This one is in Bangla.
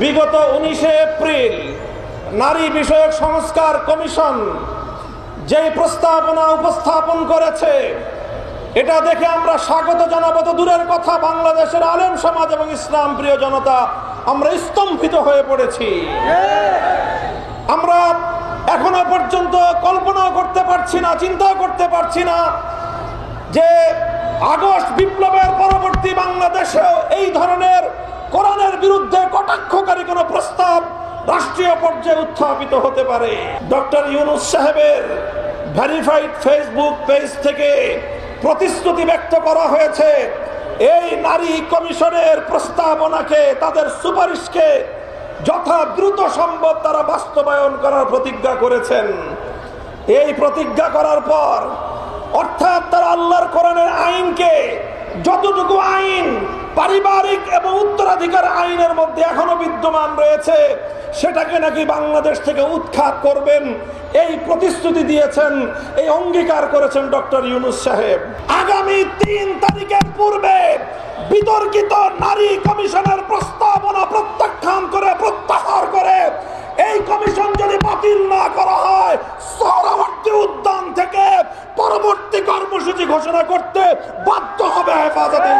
বিগত উনিশে এপ্রিল নারী বিষয়ক সংস্কার কমিশন যেই প্রস্তাবনা উপস্থাপন করেছে, এটা দেখে আমরা স্বাগত জানাব। তো দূরের কথা, বাংলাদেশের আলেম সমাজ এবং ইসলাম প্রিয় জনতা, আমরা স্তম্ভিত হয়ে পড়েছি। আমরা এখনও পর্যন্ত কল্পনা করতে পারছি না চিন্তা করতে পারছি না যে আগস্ট বিপ্লবের পরবর্তী বাংলাদেশেও এই ধরনের কোরআনের বিরুদ্ধে কটাক্ষকারী কোনো প্রস্তাব রাষ্ট্রীয় পর্যায়ে উত্থাপিত হতে পারে। ডক্টর ইউনুস সাহেবের ভেরিফাইড ফেসবুক পেজ থেকে প্রতিশ্রুতি ব্যক্ত করা হয়েছে, এই নারী কমিশনের প্রস্তাবনাকে তাদের সুপারিশকে যথা দ্রুত সম্ভব তারা বাস্তবায়ন করার প্রতিজ্ঞা করেছেন। এই প্রতিজ্ঞা করার পর অর্থাৎ তারা আল্লাহর কোরআনের আইনকে যতটুকু আইন, পারিবারিক এবং উত্তরাধিকার আইনের মধ্যে এখনও বিদ্যমান রয়েছে, সেটাকে নাকি বাংলাদেশ থেকে উৎখাত করবেন। এই প্রতিশ্রুতি দিয়েছেন, এই অঙ্গীকার করেছেন ডক্টর ইউনুস সাহেব। আগামী তিন তারিখের পূর্বে বিতর্কিত নারী কমিশনের প্রস্তাবনা প্রত্যাখ্যান করে, প্রত্যাহার করে, এই কমিশন যদি বাতিল না করা হয় পরবর্তী কর্মসূচি ঘোষণা করতে বাধ্য হবে হেফাজতে